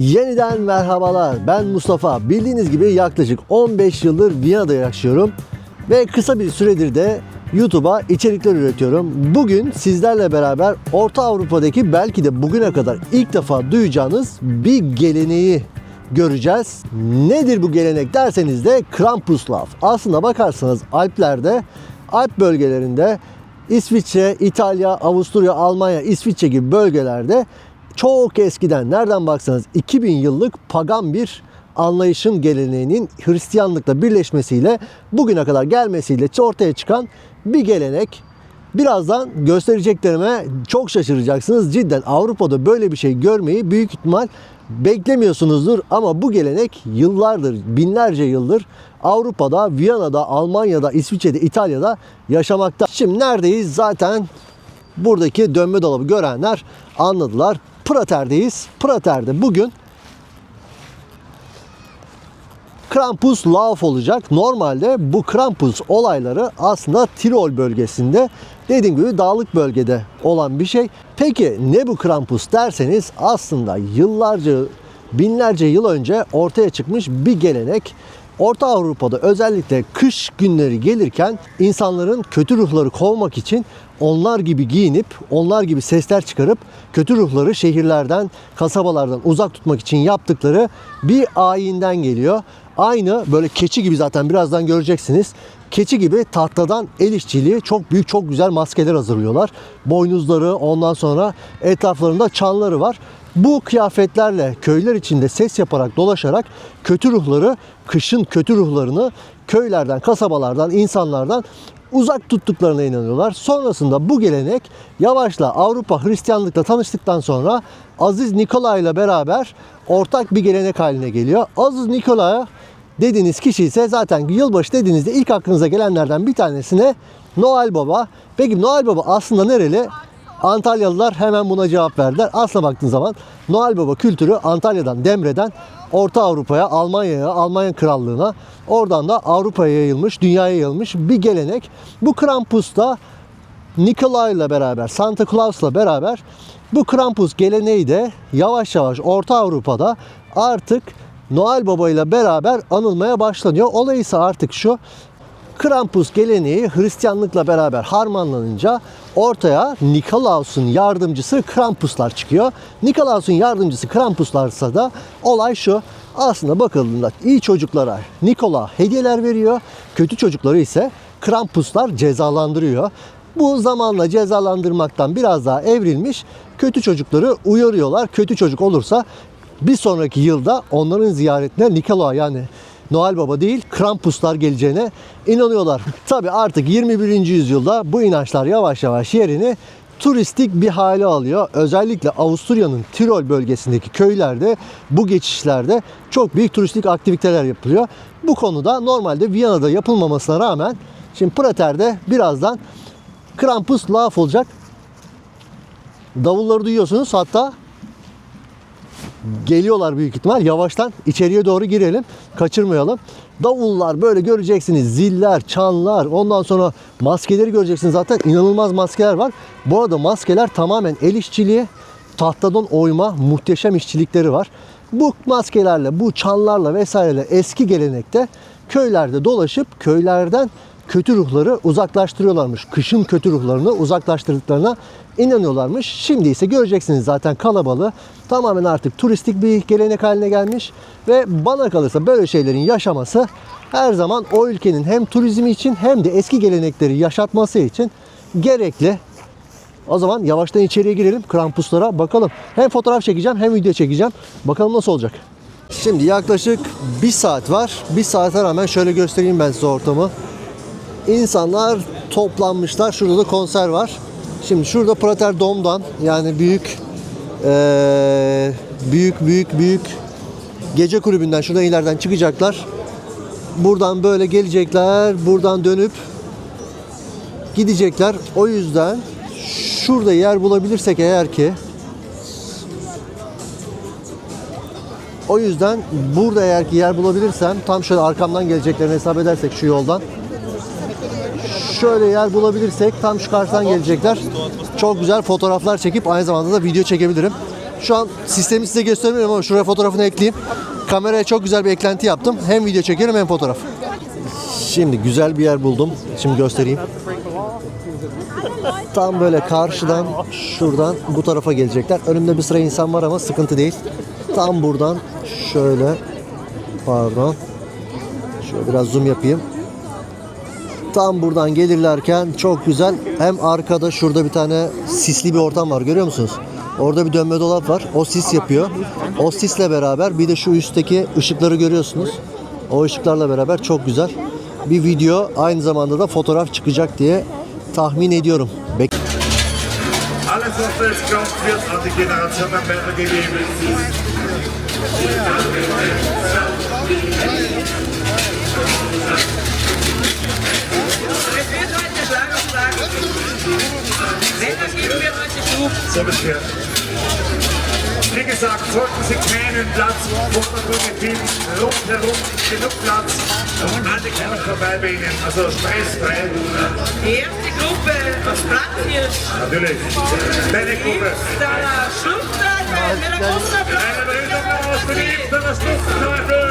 Yeniden merhabalar. Ben Mustafa. Bildiğiniz gibi yaklaşık 15 yıldır Viyana'da yaşıyorum ve kısa bir süredir de YouTube'a içerikler üretiyorum. Bugün sizlerle beraber Orta Avrupa'daki belki de bugüne kadar ilk defa duyacağınız bir geleneği göreceğiz. Nedir bu gelenek derseniz de Krampuslav. Aslında bakarsanız Alplerde, Alp bölgelerinde İsviçre, İtalya, Avusturya, Almanya, İsviçre gibi bölgelerde çok eskiden nereden baksanız 2000 yıllık pagan bir anlayışın geleneğinin Hristiyanlıkla birleşmesiyle bugüne kadar gelmesiyle ortaya çıkan bir gelenek. Birazdan göstereceklerime çok şaşıracaksınız. Cidden Avrupa'da böyle bir şey görmeyi büyük ihtimal beklemiyorsunuzdur ama bu gelenek yıllardır, binlerce yıldır Avrupa'da, Viyana'da, Almanya'da, İsviçre'de, İtalya'da yaşamakta. Şimdi neredeyiz? Zaten buradaki dönme dolabı görenler anladılar. Prater'deyiz. Prater'de bugün Krampus Lauf olacak. Normalde bu Krampus olayları aslında Tirol bölgesinde dediğim gibi dağlık bölgede olan bir şey. Peki ne bu Krampus derseniz aslında yıllarca binlerce yıl önce ortaya çıkmış bir gelenek. Orta Avrupa'da özellikle kış günleri gelirken insanların kötü ruhları kovmak için onlar gibi giyinip, onlar gibi sesler çıkarıp kötü ruhları şehirlerden, kasabalardan uzak tutmak için yaptıkları bir ayinden geliyor. Aynı böyle keçi gibi zaten birazdan göreceksiniz. Keçi gibi tahtadan el işçiliği çok büyük çok güzel maskeler hazırlıyorlar. Boynuzları ondan sonra etraflarında çanları var. Bu kıyafetlerle köyler içinde ses yaparak dolaşarak kötü ruhları, kışın kötü ruhlarını köylerden, kasabalardan, insanlardan uzak tuttuklarına inanıyorlar. Sonrasında bu gelenek yavaşla Avrupa Hristiyanlıkla tanıştıktan sonra Aziz Nikolay ile beraber ortak bir gelenek haline geliyor. Aziz Nikolay dediğiniz kişi ise zaten yılbaşı dediğinizde ilk aklınıza gelenlerden bir tanesine Noel Baba. Peki Noel Baba aslında nereli? Antalyalılar hemen buna cevap verdiler. Aslına baktığın zaman Noel Baba kültürü Antalya'dan, Demre'den Orta Avrupa'ya, Almanya'ya, Almanya Krallığı'na, oradan da Avrupa'ya yayılmış, dünyaya yayılmış bir gelenek. Bu Krampus da Nikolay'la beraber, Santa Claus'la beraber bu Krampus geleneği de yavaş yavaş Orta Avrupa'da artık Noel Baba ile beraber anılmaya başlanıyor. Olay ise artık şu. Krampus geleneği Hristiyanlıkla beraber harmanlanınca ortaya Nikolaus'un yardımcısı Krampuslar çıkıyor. Nikolaus'un yardımcısı Krampuslarsa da olay şu. Aslında bakıldığında iyi çocuklara Nikola hediyeler veriyor. Kötü çocukları ise Krampuslar cezalandırıyor. Bu zamanla cezalandırmaktan biraz daha evrilmiş. Kötü çocukları uyarıyorlar. Kötü çocuk olursa bir sonraki yılda onların ziyaretine Nikola yani Noel Baba değil Krampuslar geleceğine inanıyorlar. Tabi artık 21. yüzyılda bu inançlar yavaş yavaş yerini turistik bir hale alıyor. Özellikle Avusturya'nın Tirol bölgesindeki köylerde bu geçişlerde çok büyük turistik aktiviteler yapılıyor. Bu konuda normalde Viyana'da yapılmamasına rağmen şimdi Prater'de birazdan Krampus Lauf olacak. Davulları duyuyorsunuz hatta geliyorlar büyük ihtimal. Yavaştan içeriye doğru girelim. Kaçırmayalım. Davullar böyle göreceksiniz. Ziller, çanlar, ondan sonra maskeleri göreceksiniz. Zaten inanılmaz maskeler var. Bu arada maskeler tamamen el işçiliği, tahtadan oyma muhteşem işçilikleri var. Bu maskelerle, bu çanlarla vesaireyle eski gelenekte köylerde dolaşıp köylerden kötü ruhları uzaklaştırıyorlarmış. Kışın kötü ruhlarını uzaklaştırdıklarına inanıyorlarmış. Şimdi ise göreceksiniz zaten kalabalığı tamamen artık turistik bir gelenek haline gelmiş ve bana kalırsa böyle şeylerin yaşaması her zaman o ülkenin hem turizmi için hem de eski gelenekleri yaşatması için gerekli. O zaman yavaştan içeriye girelim. Krampuslara bakalım. Hem fotoğraf çekeceğim hem video çekeceğim. Bakalım nasıl olacak. Şimdi yaklaşık bir saat var. Bir saate rağmen şöyle göstereyim ben size ortamı. İnsanlar toplanmışlar. Şurada da konser var. Şimdi şurada Prater Dom'dan yani büyük eee, büyük büyük büyük gece kulübünden şuradan ileriden çıkacaklar. Buradan böyle gelecekler. Buradan dönüp gidecekler. O yüzden şurada yer bulabilirsek eğer ki o yüzden burada eğer ki yer bulabilirsem tam şöyle arkamdan geleceklerini hesap edersek şu yoldan şöyle yer bulabilirsek tam şu karşıdan gelecekler. Çok güzel fotoğraflar çekip aynı zamanda da video çekebilirim. Şu an sistemi size göstermiyorum ama şuraya fotoğrafını ekleyeyim. Kameraya çok güzel bir eklenti yaptım. Hem video çekerim hem fotoğraf. Şimdi güzel bir yer buldum. Şimdi göstereyim. Tam böyle karşıdan şuradan bu tarafa gelecekler. Önümde bir sıra insan var ama sıkıntı değil. Tam buradan şöyle pardon. Şöyle biraz zoom yapayım. Tam buradan gelirlerken çok güzel. Hem arkada şurada bir tane sisli bir ortam var görüyor musunuz? Orada bir dönme dolap var. O sis yapıyor. O sisle beraber bir de şu üstteki ışıkları görüyorsunuz. O ışıklarla beraber çok güzel. Bir video aynı zamanda da fotoğraf çıkacak diye tahmin ediyorum. Bek Alles, was kommt, wird an die Generation am Ende gegeben. Euro. Service hier. Wie gesagt, sollten Sie keinen Platz vordergrüne finden, rundherum genug Platz und alle die vorbei bei Ihnen. Also stressfrei. Die erste Gruppe, was Platz hier? Natürlich. Deine Gruppe. Deiner Schluchtteil, deiner Gruppe. Deine Brüder, aus die Impfter, der Schluchtteufel.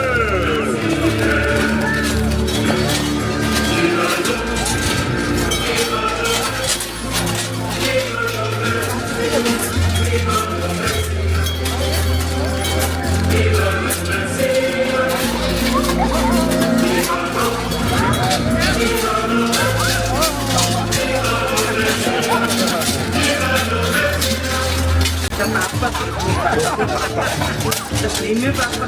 Papa. Der schlimme Papa.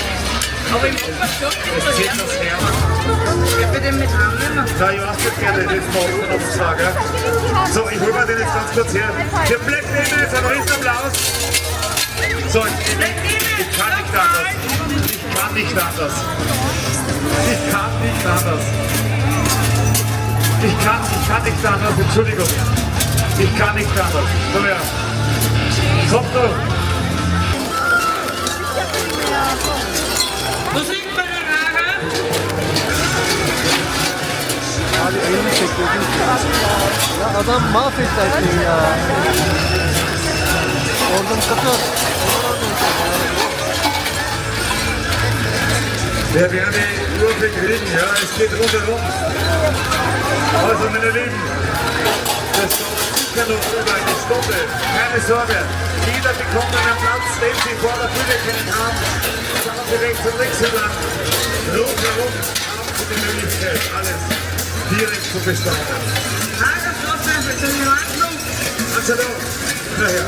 Aber ich muss das ist das her. Ja, bitte mit Hangen. Na, ich gerne, das machen wir noch sagen. So, ich hol mir den jetzt ganz kurz her. Der Black Label ist ein Riesenapplaus. So, ich, ich kann nicht anders. Ich kann nicht anders. Ich kann nicht anders. Ich kann, ich kann nicht anders, Entschuldigung. Ich kann nicht anders. Komm her. Komm du. Ya adam mahvetti her şeyi ya. Oradan kapıyor. Der die Überblick kriegen, ja, es geht rundherum. Also, meine Lieben, das sicher noch über eine Stunde. Keine Sorge, jeder bekommt einen Platz, den Sie vor der Bühne kennen haben. Schauen Sie rechts und links entlang. Rundherum haben Sie die Möglichkeit, alles direkt vom Restaurant. Dat is bitte in Ordnung. Also doch, nachher.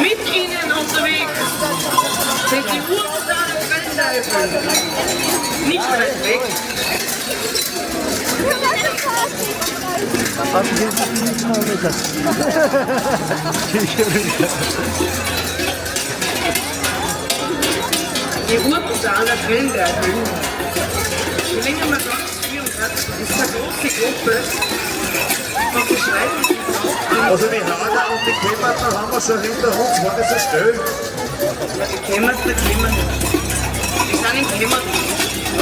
Mit Ihnen unterwegs sind die Niet Nicht weit weg. Abi gelip bir tane alacak. Die Urkusane Grillbergen. Schlinge man dort spielen ist eine große Gruppe von Beschreibungen. Also die Haare und die Kämmerter haben wir schon hinterhof, war das ein Stöhl? Ja, die Kämmerter kämen nicht. Die sind in Kämmerter.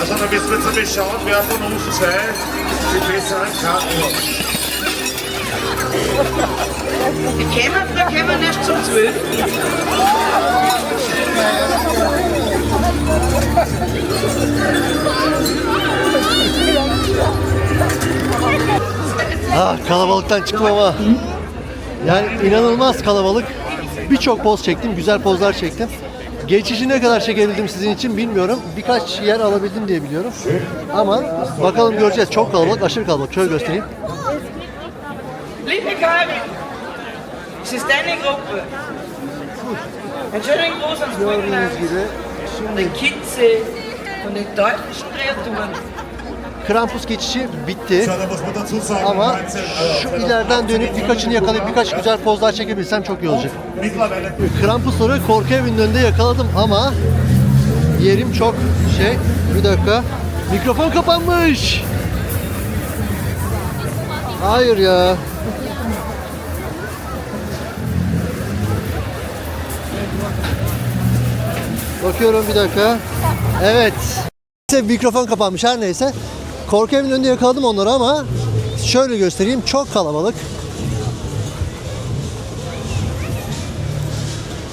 Also da müssen jetzt einmal schauen, wer von uns zwei erst zum 12. Ah kalabalıktan çıkmama. Yani inanılmaz kalabalık. Birçok poz çektim, güzel pozlar çektim. Geçişi ne kadar çekebildim sizin için bilmiyorum. Birkaç yer alabildim diye biliyorum. Ama bakalım göreceğiz. Çok kalabalık, aşırı kalabalık. Şöyle göstereyim. Liebe Karin, es ist deine Gruppe. Einen schönen Gruß ans Gördüğünüz Brückenland, gibi von den Kitze, von den deutschen Kreaturen. Krampus geçişi bitti. Ama 19, şu ileriden dönüp birkaçını yakalayıp birkaç güzel pozlar çekebilsem çok iyi olacak. mittlerweile Krampusları korku evinin önünde yakaladım ama yerim çok şey. Bir dakika. Mikrofon kapanmış. Hayır ya. Bakıyorum bir dakika. Evet. Mikrofon kapanmış her neyse. Korku evinin önünde yakaladım onları ama şöyle göstereyim çok kalabalık.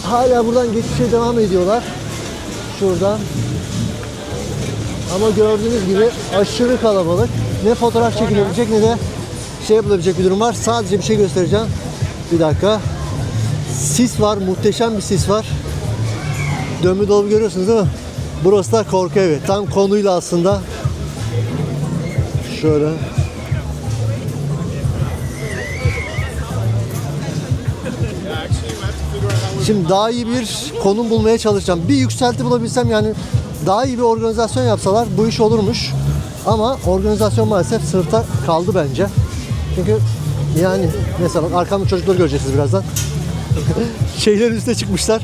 Hala buradan geçişe devam ediyorlar. Şuradan. Ama gördüğünüz gibi aşırı kalabalık. Ne fotoğraf çekilebilecek ne de şey yapılabilecek bir durum var. Sadece bir şey göstereceğim. Bir dakika. Sis var. Muhteşem bir sis var. Dönme dolabı görüyorsunuz değil mi? Burası da korku evi. Tam konuyla aslında. Şöyle. Şimdi daha iyi bir konum bulmaya çalışacağım. Bir yükselti bulabilsem yani daha iyi bir organizasyon yapsalar bu iş olurmuş. Ama organizasyon maalesef sınıfta kaldı bence. Çünkü yani mesela arkamda çocukları göreceksiniz birazdan. Şeylerin üstüne çıkmışlar.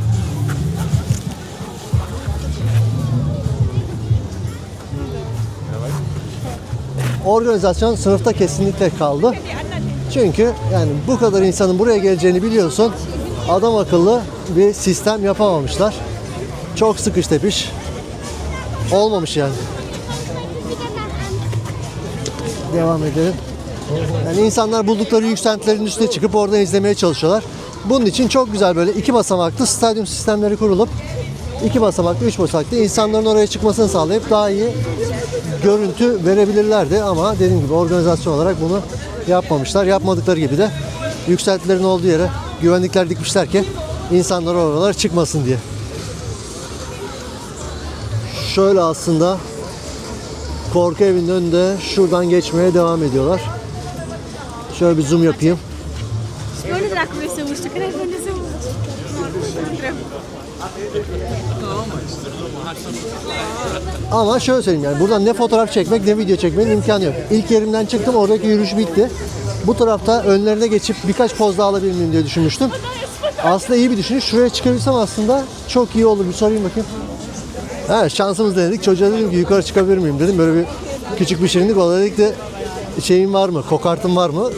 Organizasyon sınıfta kesinlikle kaldı. Çünkü yani bu kadar insanın buraya geleceğini biliyorsun. Adam akıllı bir sistem yapamamışlar. Çok sıkış tepiş. Olmamış yani. Devam edelim. Yani insanlar buldukları yükseltilerin üstüne çıkıp oradan izlemeye çalışıyorlar. Bunun için çok güzel böyle iki basamaklı stadyum sistemleri kurulup iki basamaklı, üç basamaklı insanların oraya çıkmasını sağlayıp daha iyi görüntü verebilirlerdi ama dediğim gibi organizasyon olarak bunu yapmamışlar. Yapmadıkları gibi de yükseltilerin olduğu yere güvenlikler dikmişler ki insanlar oralara çıkmasın diye. Şöyle aslında korku evinin önünde şuradan geçmeye devam ediyorlar. Şöyle bir zoom yapayım. Şöyle bırak bir soğuştu. Kırık önce soğuştu. Ama şöyle söyleyeyim yani buradan ne fotoğraf çekmek ne video çekmenin imkanı yok. İlk yerimden çıktım oradaki yürüyüş bitti. Bu tarafta önlerine geçip birkaç poz daha alabilir diye düşünmüştüm. Aslında iyi bir düşünüş. Şuraya çıkabilsem aslında çok iyi olur. Bir sorayım bakayım. Ha, şansımız denedik. Çocuğa dedim ki yukarı çıkabilir miyim dedim. Böyle bir küçük bir şirinlik. O da dedi ki şeyin var mı? Kokartın var mı?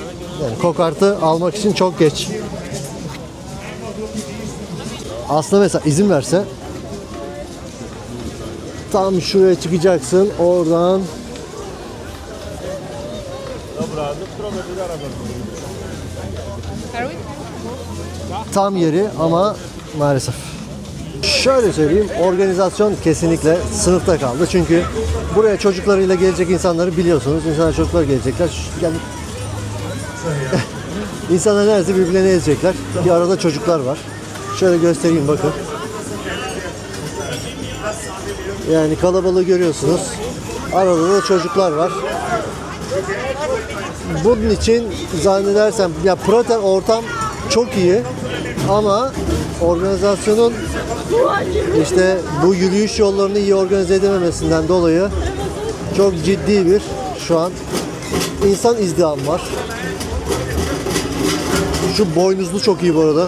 Yani kokartı almak için çok geç. Aslında mesela izin verse tam şuraya çıkacaksın. Oradan tam yeri ama maalesef. Şöyle söyleyeyim, organizasyon kesinlikle sınıfta kaldı. Çünkü buraya çocuklarıyla gelecek insanları biliyorsunuz. İnsanlar çocuklar gelecekler. Yani İnsanlar neredeyse birbirlerine ezecekler. Bir arada çocuklar var. Şöyle göstereyim bakın. Yani kalabalığı görüyorsunuz. Arada da çocuklar var. Bunun için zannedersem ya proter ortam çok iyi ama organizasyonun işte bu yürüyüş yollarını iyi organize edememesinden dolayı çok ciddi bir şu an insan izdiham var. Şu boynuzlu çok iyi bu arada.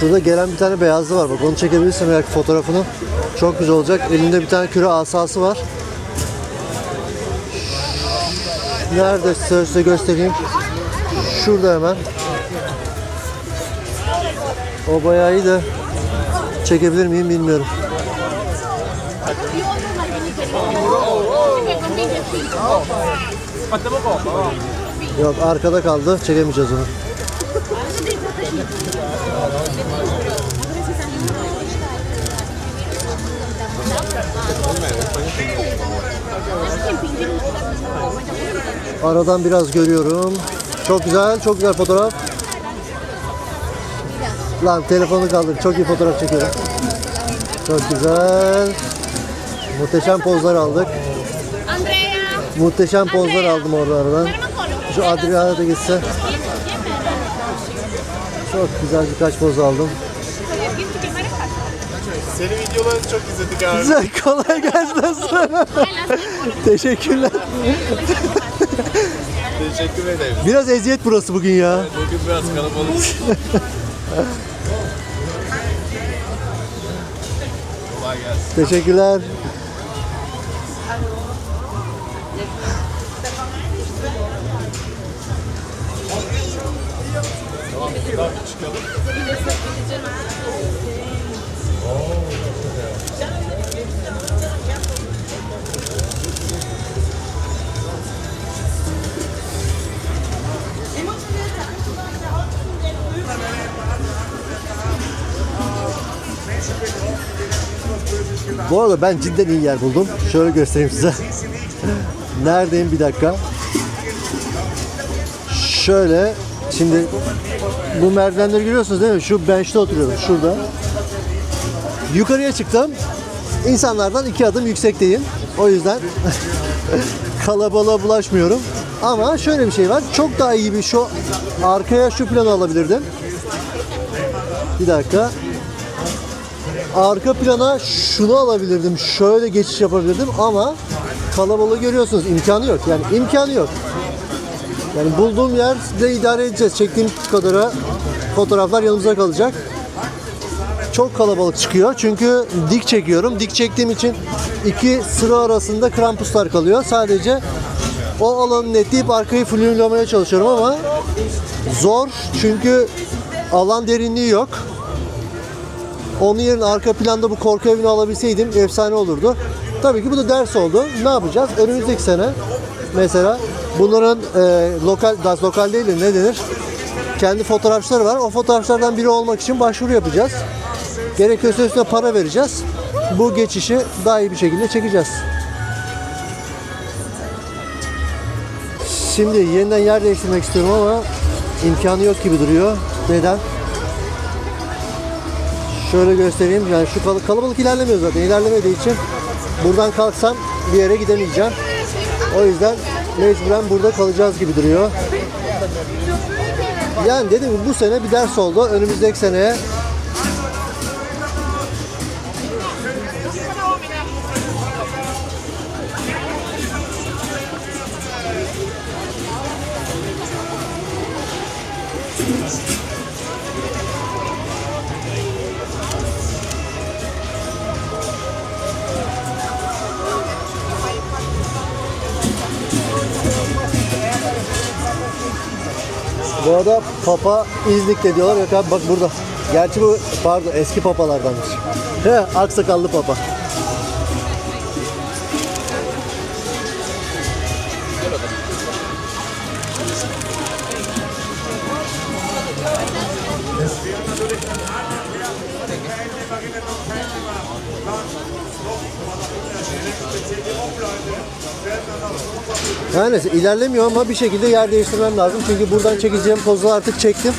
Şurada gelen bir tane beyazlı var. Bak onu çekebilirsem belki fotoğrafını. Çok güzel olacak. Elinde bir tane küre asası var. Nerede size size göstereyim. Şurada hemen. O bayağı iyi de çekebilir miyim bilmiyorum. Yok arkada kaldı. Çekemeyeceğiz onu. Aradan biraz görüyorum. Çok güzel, çok güzel fotoğraf. Lan telefonu kaldır. Çok iyi fotoğraf çekiyorum. Çok güzel. Muhteşem pozlar aldık. Andrea. Muhteşem pozlar aldım orada aradan. Şu Adriana da gitse. Çok güzel birkaç poz aldım. İzledik abi. Güzel, kolay gelsin. Teşekkürler. Teşekkür ederim. Biraz eziyet burası bugün ya. Bugün biraz kalabalık. Kolay gelsin. Teşekkürler. Bu arada ben cidden iyi yer buldum. Şöyle göstereyim size. Neredeyim bir dakika. Şöyle şimdi bu merdivenleri görüyorsunuz değil mi? Şu bench'te oturuyorum şurada. Yukarıya çıktım. İnsanlardan iki adım yüksekteyim. O yüzden kalabalığa bulaşmıyorum. Ama şöyle bir şey var. Çok daha iyi bir şu arkaya şu planı alabilirdim. Bir dakika. Arka plana şunu alabilirdim. Şöyle geçiş yapabilirdim ama kalabalığı görüyorsunuz. imkanı yok. Yani imkanı yok. Yani bulduğum yerde idare edeceğiz. Çektiğim kadara fotoğraflar yanımıza kalacak. Çok kalabalık çıkıyor. Çünkü dik çekiyorum. Dik çektiğim için iki sıra arasında krampuslar kalıyor. Sadece o alanı netleyip arkayı fulllemeye çalışıyorum ama zor. Çünkü alan derinliği yok. Onun yerine arka planda bu korku evini alabilseydim efsane olurdu. Tabii ki bu da ders oldu. Ne yapacağız? Önümüzdeki sene mesela bunların e, lokal, daha lokal değil de ne denir? Kendi fotoğrafçıları var. O fotoğrafçılardan biri olmak için başvuru yapacağız. Gerekiyorsa üstüne para vereceğiz. Bu geçişi daha iyi bir şekilde çekeceğiz. Şimdi yeniden yer değiştirmek istiyorum ama imkanı yok gibi duruyor. Neden? Şöyle göstereyim. Yani şu kal- kalabalık ilerlemiyor zaten. İlerlemediği için buradan kalksam bir yere gidemeyeceğim. O yüzden mecburen burada kalacağız gibi duruyor. Yani dedim bu sene bir ders oldu. Önümüzdeki seneye Bu arada Papa İznik'te diyorlar. Yok abi bak burada. Gerçi bu pardon eski papalardanmış. He aksakallı papa. Her neyse ilerlemiyor ama bir şekilde yer değiştirmem lazım. Çünkü buradan çekeceğim pozu artık çektim.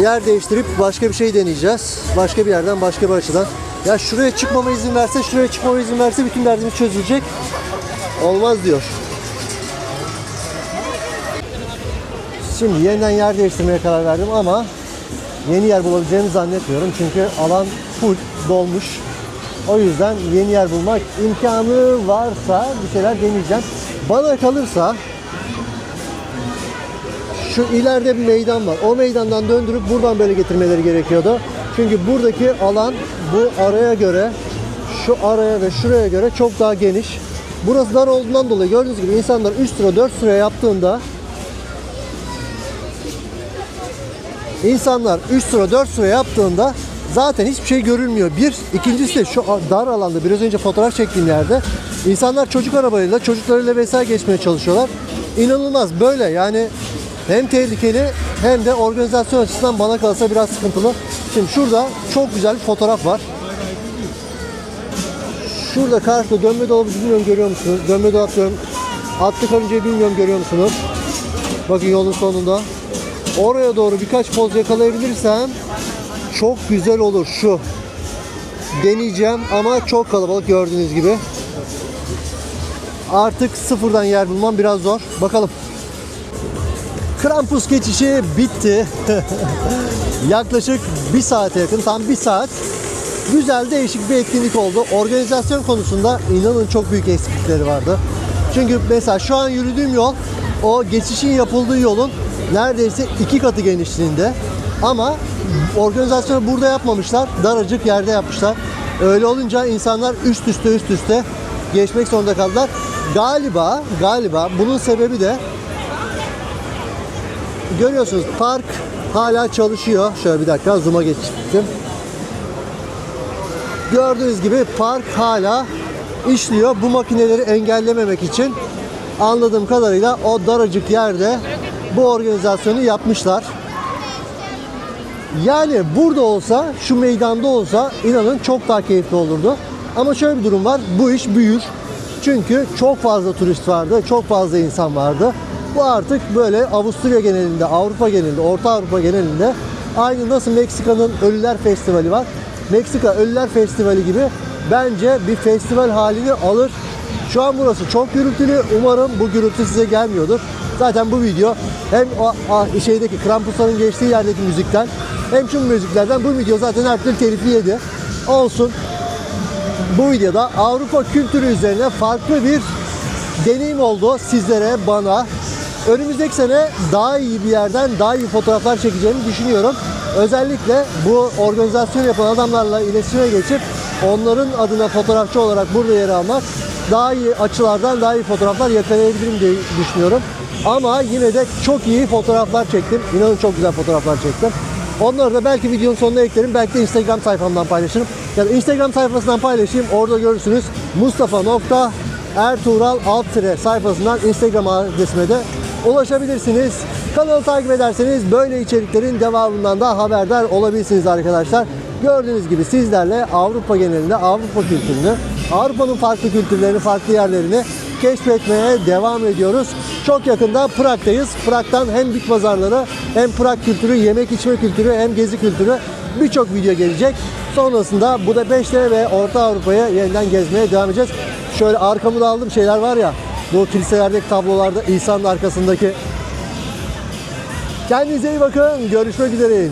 Yer değiştirip başka bir şey deneyeceğiz. Başka bir yerden, başka bir açıdan. Ya şuraya çıkmama izin verse, şuraya çıkmama izin verse bütün derdimiz çözülecek. Olmaz diyor. Şimdi yeniden yer değiştirmeye karar verdim ama yeni yer bulabileceğimi zannetmiyorum. Çünkü alan full dolmuş. O yüzden yeni yer bulmak imkanı varsa bir şeyler deneyeceğim. Bana kalırsa şu ileride bir meydan var. O meydandan döndürüp buradan böyle getirmeleri gerekiyordu. Çünkü buradaki alan bu araya göre şu araya ve şuraya göre çok daha geniş. Burası dar olduğundan dolayı gördüğünüz gibi insanlar 3 sıra 4 sıra yaptığında İnsanlar 3 sıra 4 sıra yaptığında zaten hiçbir şey görülmüyor. Bir, ikincisi de şu dar alanda biraz önce fotoğraf çektiğim yerde insanlar çocuk arabayla çocuklarıyla vesaire geçmeye çalışıyorlar. İnanılmaz böyle yani hem tehlikeli hem de organizasyon açısından bana kalırsa biraz sıkıntılı. Şimdi şurada çok güzel bir fotoğraf var. Şurada karşıda dönme dolabı bilmiyorum görüyor musunuz? Dönme dolap diyorum. Atlı karıncayı bilmiyorum görüyor musunuz? Bakın yolun sonunda. Oraya doğru birkaç poz yakalayabilirsem çok güzel olur şu. Deneyeceğim ama çok kalabalık gördüğünüz gibi. Artık sıfırdan yer bulmam biraz zor. Bakalım. Krampus geçişi bitti. Yaklaşık bir saate yakın, tam bir saat. Güzel değişik bir etkinlik oldu. Organizasyon konusunda inanın çok büyük eksiklikleri vardı. Çünkü mesela şu an yürüdüğüm yol o geçişin yapıldığı yolun neredeyse iki katı genişliğinde. Ama organizasyonu burada yapmamışlar. Daracık yerde yapmışlar. Öyle olunca insanlar üst üste üst üste geçmek zorunda kaldılar. Galiba galiba bunun sebebi de görüyorsunuz park hala çalışıyor. Şöyle bir dakika zoom'a geçtim. Gördüğünüz gibi park hala işliyor. Bu makineleri engellememek için anladığım kadarıyla o daracık yerde bu organizasyonu yapmışlar. Yani burada olsa, şu meydanda olsa inanın çok daha keyifli olurdu. Ama şöyle bir durum var. Bu iş büyür. Çünkü çok fazla turist vardı, çok fazla insan vardı. Bu artık böyle Avusturya genelinde, Avrupa genelinde, Orta Avrupa genelinde aynı nasıl Meksika'nın Ölüler Festivali var. Meksika Ölüler Festivali gibi bence bir festival halini alır. Şu an burası çok gürültülü. Umarım bu gürültü size gelmiyordur. Zaten bu video hem o a- şeydeki Krampusların geçtiği yerdeki müzikten hem şu müziklerden bu video zaten her türlü telifli yedi. Olsun. Bu videoda Avrupa kültürü üzerine farklı bir deneyim oldu sizlere, bana. Önümüzdeki sene daha iyi bir yerden daha iyi fotoğraflar çekeceğimi düşünüyorum. Özellikle bu organizasyon yapan adamlarla iletişime geçip onların adına fotoğrafçı olarak burada yer almak daha iyi açılardan daha iyi fotoğraflar yakalayabilirim diye düşünüyorum. Ama yine de çok iyi fotoğraflar çektim. İnanın çok güzel fotoğraflar çektim. Onları da belki videonun sonuna eklerim. Belki de Instagram sayfamdan paylaşırım. Ya da Instagram sayfasından paylaşayım. Orada görürsünüz. Mustafa nokta Ertuğral alt tire sayfasından Instagram adresime de ulaşabilirsiniz. Kanalı takip ederseniz böyle içeriklerin devamından da haberdar olabilirsiniz arkadaşlar. Gördüğünüz gibi sizlerle Avrupa genelinde Avrupa kültürünü, Avrupa'nın farklı kültürlerini, farklı yerlerini keşfetmeye devam ediyoruz. Çok yakında Prag'dayız. Prag'dan hem bit pazarları hem Prag kültürü, yemek içme kültürü hem gezi kültürü birçok video gelecek. Sonrasında Budapeşte ve Orta Avrupa'ya yeniden gezmeye devam edeceğiz. Şöyle arkamda aldığım şeyler var ya, bu kiliselerdeki tablolarda İsa'nın arkasındaki. Kendinize iyi bakın. Görüşmek üzere.